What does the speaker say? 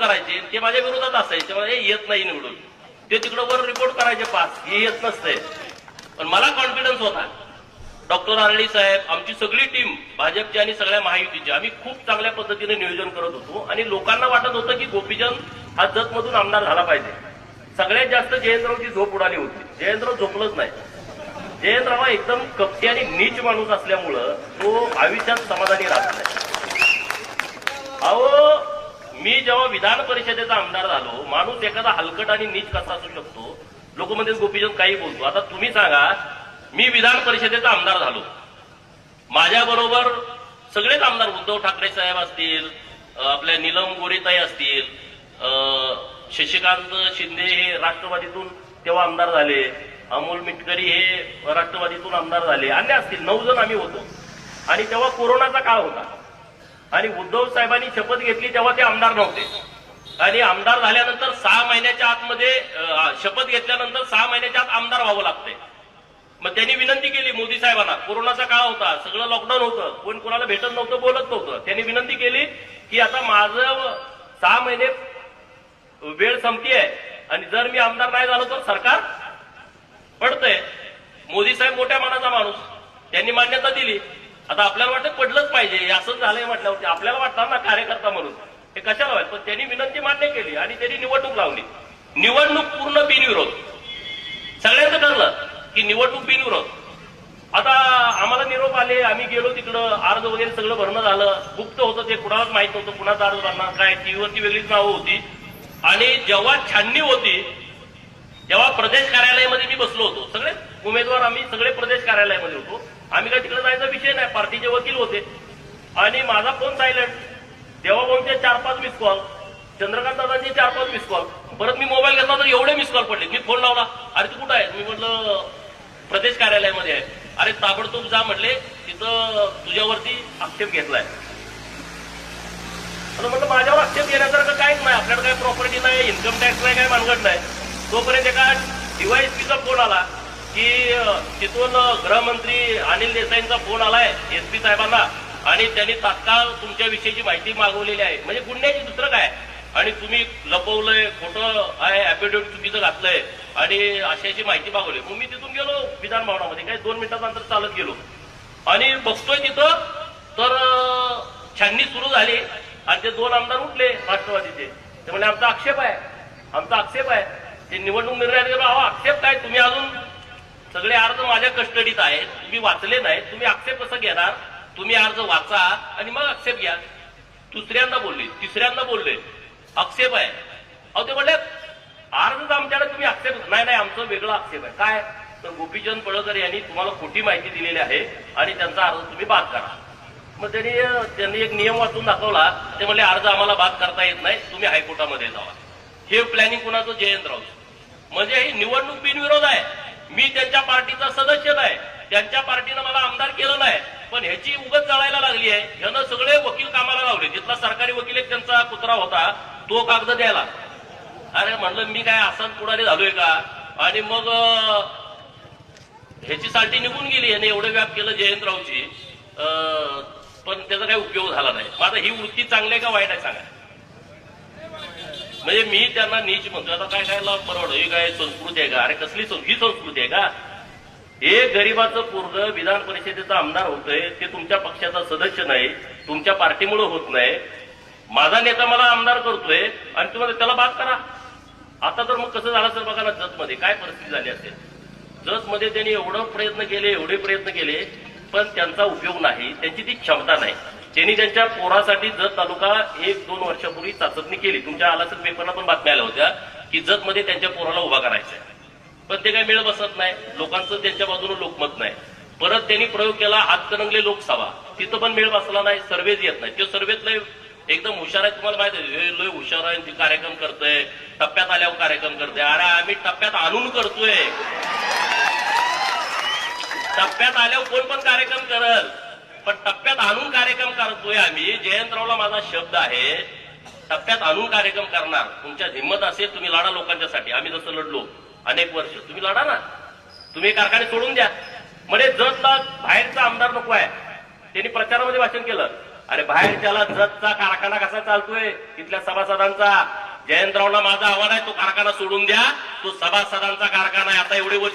ते माझ्या विरोधात असायचे. हे येत नाही निवडून. ते तिकडं वर रिपोर्ट करायचे पास हे येत नसते. पण मला कॉन्फिडन्स होता. डॉक्टर आरडी साहेब आमची सगळी टीम भाजपची आणि सगळ्या महायुतीची आम्ही खूप चांगल्या पद्धतीने नियोजन करत होतो. आणि लोकांना वाटत होतं की गोपीचंद हा जतमधून आमदार झाला पाहिजे. सगळ्यात जास्त जयंतरावची झोप उडाली होती. जयंतराव झोपलंच नाही. जयंतराव हा एकदम कपटी आणि नीच माणूस असल्यामुळं तो आयुष्यात समाधानी राहत नाही अहो मी जेव्हा विधान परिषदेचा आमदार झालो माणूस एखादा हलकट आणि नीच कसा असू शकतो? लोक म्हणजे गोपीचंद काही बोलतो. आता तुम्ही सांगा मी विधान परिषदेचा आमदार झालो. माझ्या बरोबर सगळेच आमदार उद्धव ठाकरे साहेब असतील आपल्या निलम गोरेताई असतील शशिकांत शिंदे हे राष्ट्रवादीतून तेव्हा आमदार झाले अमोल मिटकरी हे राष्ट्रवादीतून आमदार झाले अन्य असतील नऊ जण आम्ही होतो. आणि तेव्हा कोरोनाचा काळ होता. आणि उद्धव साहेबांनी शपथ घेतली तेव्हा ते आमदार नव्हते. आणि आमदार झाल्यानंतर सहा महिन्याच्या आतमध्ये शपथ घेतल्यानंतर सहा महिन्याच्या आत आमदार व्हावं लागतंय. मग त्यांनी विनंती केली मोदी साहेबांना. कोरोनाचा काळ होता सगळं लॉकडाऊन होतं कोण कोणाला भेटत नव्हतं बोलत नव्हतं. त्यांनी विनंती केली की आता माझं सहा महिने वेळ संपतीये आणि जर मी आमदार नाही झालो तर सरकार पडतंय. मोदी साहेब मोठ्या मनाचा माणूस. त्यांनी मान्यता दिली. आता आपल्याला वाटतं पडलंच पाहिजे. असंच झालंय म्हटल्यावरती आपल्याला वाटतं ना कार्यकर्ता म्हणून. हे कशाला व्हायचं? पण त्यांनी विनंती मान्य केली आणि त्यांनी निवडणूक लावली. निवडणूक पूर्ण बिनविरोध. सगळ्यांचं ठरलं की निवडणूक बिनविरोध. आता आम्हाला निरोप आले. आम्ही गेलो तिकडं. अर्ज वगैरे सगळं भरणं झालं. गुप्त होतं ते. कुणालाच माहीत नव्हतं कुणाचा अर्ज भरणार काय. टीव्हीवरती वेगळीच नावं होती. आणि जेव्हा छाननी होती तेव्हा प्रदेश कार्यालयामध्ये मी बसलो होतो. सगळे उमेदवार आम्ही सगळे प्रदेश कार्यालयामध्ये होतो. आम्ही काय तिकडे जायचा विषय नाही. पार्टीचे वकील होते. आणि माझा फोन सायलेंट देवाभाऊंचे चार पाच मिस कॉल चंद्रकांत दादांचे चार पाच मिस कॉल परत मी मोबाईल घेतला तर एवढे मिस कॉल पडले. मी फोन लावला अरे तू कुठं आहे मी म्हटलं प्रदेश कार्यालयामध्ये आहे. अरे ताबडतोब जा म्हटले तिथं तुझ्यावरती आक्षेप घेतलाय. आता म्हटलं माझ्यावर आक्षेप घेण्यासारखं काहीच नाही. आपल्याकडे काही प्रॉपर्टी नाही इन्कम टॅक्स नाही काही मानगड नाही. तोपर्यंत एका डीवायएसपीचा फोन आला. की तिथून गृहमंत्री अनिल देसाईंचा फोन आलाय एसपी साहेबांना. आणि त्यांनी तात्काळ तुमच्या विषयीची माहिती मागवलेली आहे. म्हणजे गुन्ह्याची दुसरं काय? आणि तुम्ही लपवलंय खोटं आहे ऍफिडेव्हिट चुकीचं घातलंय. आणि अशाची माहिती मागवली. मग मी तिथून गेलो विधान भवनामध्ये. काही दोन मिनिटाचं अंतर चालत गेलो. आणि बघतोय तिथं तर छाननी सुरू झाली. आणि ते दोन आमदार उठले राष्ट्रवादीचे. ते म्हणजे आमचा आक्षेप आहे. आमचा आक्षेप आहे. ते निवडणूक निर्णय गेलो अहो आक्षेप काय? तुम्ही अजून सगळे अर्ज माझ्या कस्टडीत आहेत. तुम्ही वाचले नाहीत. तुम्ही आक्षेप कसं घेणार? तुम्ही अर्ज वाचा आणि मग आक्षेप घ्या. दुसऱ्यांदा बोलले. तिसऱ्यांदा बोलले. आक्षेप आहे. अहो ते म्हणले अर्ज आमच्याकडे तुम्ही आक्षेप नाही नाही आमचं वेगळं आक्षेप आहे. काय? तर गोपीचंद पळकर यांनी तुम्हाला खोटी माहिती दिलेली आहे आणि त्यांचा अर्ज तुम्ही बाद करा. मग त्यांनी त्यांनी एक नियम वाचून दाखवला. ते म्हणले अर्ज आम्हाला बाद करता येत नाही. तुम्ही हायकोर्टामध्ये जावा. हे प्लॅनिंग कुणाचं? जयंतराव म्हणजे ही निवडणूक बिनविरोध आहे. मी त्यांच्या पार्टीचा सदस्य नाही. त्यांच्या पार्टीनं मला आमदार केलं नाही. पण ह्याची उगत जळायला लागली आहे. ह्यानं सगळे वकील कामाला लावले. जिथला सरकारी वकील एक त्यांचा कुत्रा होता तो कागद द्यायला. अरे म्हणलं मी काय आसान पुढारी झालोय का? आणि मग ह्याची साठी निघून गेली याने एवढं व्याप केलं जयंतरावची अं, पण त्याचा काही उपयोग झाला नाही. माझा ही वृत्ती चांगली आहे का वाईट आहे सांगा. म्हणजे मी त्यांना नीच म्हणतो आता काय काय लाभ परवड ही काय संस्कृती आहे का? अरे कसली ही संस्कृती आहे का? हे गरीबाचं पूर्ण विधान परिषदेचा आमदार होतोय. ते तुमच्या पक्षाचा सदस्य नाही. तुमच्या पार्टीमुळे होत नाही. माझा नेता मला आमदार करतोय आणि तुम्हाला त्याला बाद करा. आता तर मग कसं झालं सर बघा ना जतमध्ये. काय परिस्थिती झाली असेल? जतमध्ये त्यांनी एवढं प्रयत्न केले एवढे प्रयत्न केले पण त्यांचा उपयोग नाही. त्यांची ती क्षमता नाही. त्यांनी त्यांच्या पोरासाठी जत तालुका एक दोन वर्षापूर्वी चाचपणी केली तुमच्या आलासर पेपरला पण बातम्या आल्या होत्या की जतमध्ये त्यांच्या पोराला उभा करायचा पण ते काय मिळ बसत नाही लोकांचं त्यांच्या बाजूने लोकमत नाही. परत त्यांनी प्रयोग केला हातकणंगले लोकसभा. तिथं पण मेळ बसला नाही सर्वेच येत नाही तो सर्वेत लय एकदम हुशार आहे तुम्हाला माहिती आहे हे लय हुशार आहे ती कार्यक्रम करतोय टप्प्यात आल्यावर कार्यक्रम करतोय. अरे आम्ही टप्प्यात आणून करतोय. टप्प्यात आल्यावर कोण पण कार्यक्रम करल. पण टप्प्यात आणून कार्यक्रम करतोय आम्ही. जयंतरावला माझा शब्द आहे टप्प्यात आणून कार्यक्रम करणार. तुमच्या हिंमत असेल तुम्ही लढा लोकांच्यासाठी. आम्ही जसं लढलो अनेक वर्ष. तुम्ही लढा ना. तुम्ही कारखाने सोडून द्या. म्हणजे जतला बाहेरचा आमदार नको आहे. त्यांनी प्रचारामध्ये भाषण केलं. अरे बाहेरच्याला जतचा कारखाना कसा चालतोय? तिथल्या सभासदांचा. जयंतरावला माझा आव्हान आहे तो कारखाना सोडून द्या. तो सभासदांचा कारखाना आहे. आता एवढे वर्ष